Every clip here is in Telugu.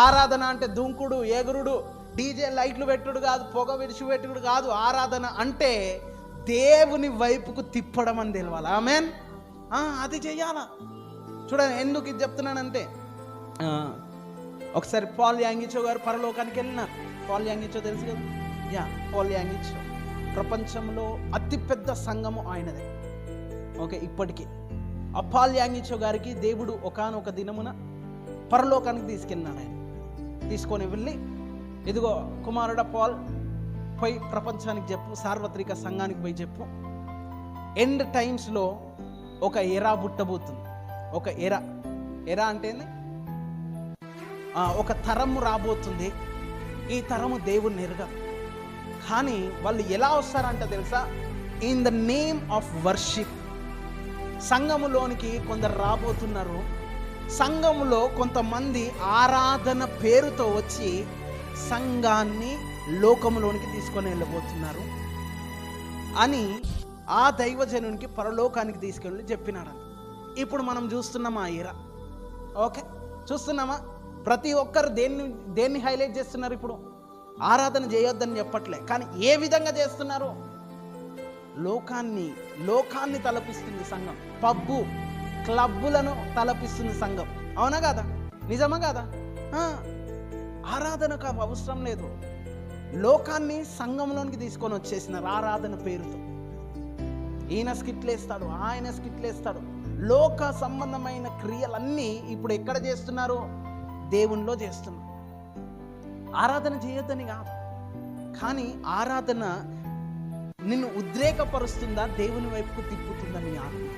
ఆరాధన అంటే దుంకుడు ఎగురుడు డీజే లైట్లు పెట్టుడు కాదు పొగ విడిచిపెట్టుడు కాదు ఆరాధన అంటే దేవుని వైపుకు తిప్పడం అని తెలవాలి. ఆమెన్? అది చేయాలా చూడండి ఎందుకు ఇది చెప్తున్నానంటే ఒకసారి పాల్ యాంగిచో గారు పరలోకానికి వెళ్ళినారు. పాల్ యాంగిచో తెలుసు కదా? Yeah Paul Yonggi Cho. ప్రపంచంలో అతిపెద్ద సంఘము ఆయనదే. ఓకే ఇప్పటికీ. ఆ పాల్ యాంగిచో గారికి దేవుడు ఒకానొక దినమున పరలోకానికి తీసుకెళ్ళినాడు ఆయన. తీసుకొని వెళ్ళి ఇదిగో కుమారుడ పాల్ పోయి ప్రపంచానికి చెప్పు సార్వత్రిక సంఘానికి పోయి చెప్పు. ఎండ్ టైమ్స్లో ఒక ఎరా పుట్టబోతుంది ఒక ఎర. ఎరా అంటే ఒక తరము రాబోతుంది. ఈ తరము దేవుని ఎరుగ కానీ వాళ్ళు ఎలా వస్తారంట తెలుసా? In the name of worship సంఘములోనికి కొందరు రాబోతున్నారు. సంఘంలో కొంతమంది ఆరాధన పేరుతో వచ్చి సంఘాన్ని లోకంలోనికి తీసుకొని వెళ్ళబోతున్నారు అని ఆ దైవజనునికి పరలోకానికి తీసుకెళ్ళి చెప్పినాడు ఇప్పుడు మనం చూస్తున్నాం ఆ ఓకే చూస్తున్నామా? ప్రతి ఒక్కరు దేన్ని దేన్ని హైలైట్ చేస్తున్నారు ఇప్పుడు? ఆరాధన చేయొద్దని చెప్పట్లే కానీ ఏ విధంగా చేస్తున్నారు? లోకాన్ని లోకాన్ని తలపిస్తుంది సంఘం. పబ్బు. క్లబ్బులను తలపిస్తుంది సంఘం. అవునా కాదా? నిజమా కాదా? ఆరాధనకు అవసరం లేదు. లోకాన్ని సంఘంలోనికి తీసుకొని వచ్చేసినారు ఆరాధన పేరుతో. ఈయన స్కిట్లేస్తాడు ఆయన స్కిట్లేస్తాడు. లోక సంబంధమైన క్రియలన్నీ ఇప్పుడు ఎక్కడ చేస్తున్నారు? దేవునిలో చేస్తున్నారు. ఆరాధన చేయొద్దని కాదు. కానీ ఆరాధన నిన్ను ఉద్రేకపరుస్తుందా దేవుని వైపుకు తిప్పుతుందని ఆత్మ?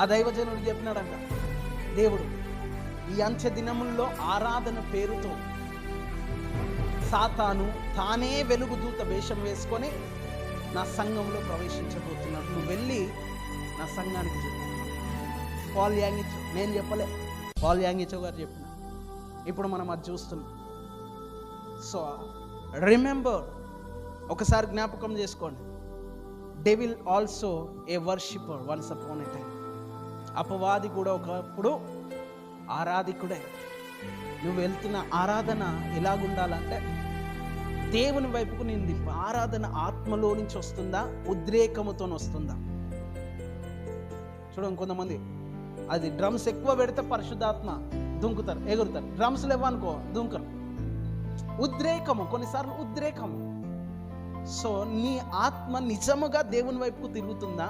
ఆ దైవజనుడు చెప్పినాడంట దేవుడు ఈ అంత్య దినముల్లో ఆరాధన పేరుతో సాతాను తానే వెలుగుదూత వేషం వేసుకొని నా సంఘంలో ప్రవేశించబోతున్నాడు. నువ్వు వెళ్ళి నా సంఘానికి చెప్పు. పాల్ యాంగిచో నేను చెప్పలే. పాల్ యాంగిచో గారు చెప్పిన ఇప్పుడు మనం అది చూస్తున్నాం. సో రిమెంబర్ ఒకసారి జ్ఞాపకం చేసుకోండి. Devil also a worshipper once upon a time అపవాది కూడా ఒకప్పుడు ఆరాధికుడే. నువ్వు వెళ్తున్న ఆరాధన ఎలాగుండాలంటే దేవుని వైపుకు నేను దింపు. ఆరాధన ఆత్మలో నుంచి వస్తుందా ఉద్రేకముతో వస్తుందా? చూడండి కొంతమంది అది డ్రమ్స్ ఎక్కువ పెడితే పరిశుద్ధాత్మ దుంకుతారు ఎగురుతారు. డ్రమ్స్ లేవనుకో దుంకరు. ఉద్రేకము కొన్నిసార్లు ఉద్రేకము. సో నీ ఆత్మ నిజముగా దేవుని వైపుకు తిరుగుతుందా?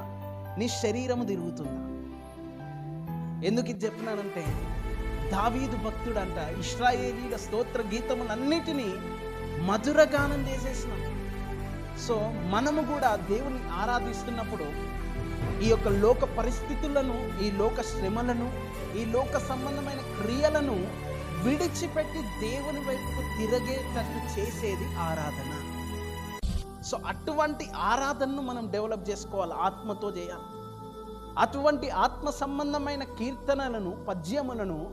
నీ శరీరము తిరుగుతుందా? ఎందుకు ఇది చెప్పినానంటే దావీదు భక్తుడంట ఇస్రాయేలీల స్తోత్ర గీతములన్నిటినీ మధురగానం చేసేసినాం. సో మనము కూడా దేవుని ఆరాధిస్తున్నప్పుడు ఈ యొక్క లోక పరిస్థితులను ఈ లోక శ్రమలను ఈ లోక సంబంధమైన క్రియలను విడిచిపెట్టి దేవుని వైపుకు తిరగేటట్టు చేసేది ఆరాధన. సో అటువంటి ఆరాధనను మనం డెవలప్ చేసుకోవాలి ఆత్మతో చేయాలి. అటువంటి ఆత్మ సంబంధమైన కీర్తనలను పద్యములను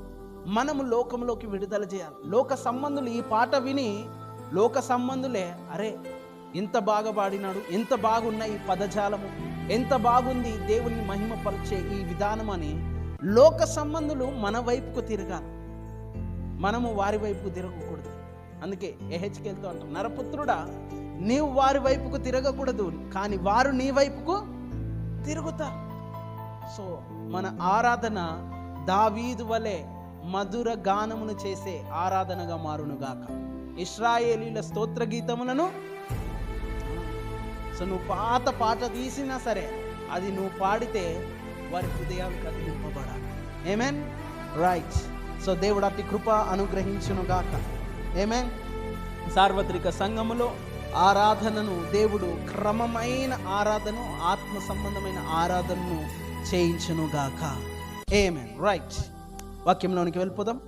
మనము లోకంలోకి విడుదల చేయాలి. లోక సంబంధులు ఈ పాట విని లోక సంబంధులే అరే ఎంత బాగా పాడినాడు ఎంత బాగున్న ఈ పదజాలము ఎంత బాగుంది దేవుని మహిమపరిచే ఈ విధానం అని లోక సంబంధులు మన వైపుకు తిరగాలి. మనము వారి వైపుకు తిరగకూడదు. అందుకే ఎహెచ్కెళ్తూ అంటాం నరపుత్రుడా నీవు వారి వైపుకు తిరగకూడదు కానీ వారు నీ వైపుకు తిరుగుతారు. సో మన ఆరాధన దావీదు వలె మధుర గానమును చేసే ఆరాధనగా మారునుగాక. ఇస్రాయేలీల స్తోత్ర గీతములను సో నువ్వు పాత పాట తీసినా సరే అది నువ్వు పాడితే వారి హృదయాలు కదిలింపబడాలి. ఏమేన్ రైట్ సో దేవుడు అతి కృప అనుగ్రహించునుగాక. ఏమేన్ సార్వత్రిక సంఘములో ఆరాధనను దేవుడు క్రమమైన ఆరాధన ఆత్మ సంబంధమైన ఆరాధనను చేయించునుగాక. ఏమేన్ రైట్ వాక్యంలోనికి వెళ్ళిపోదాం.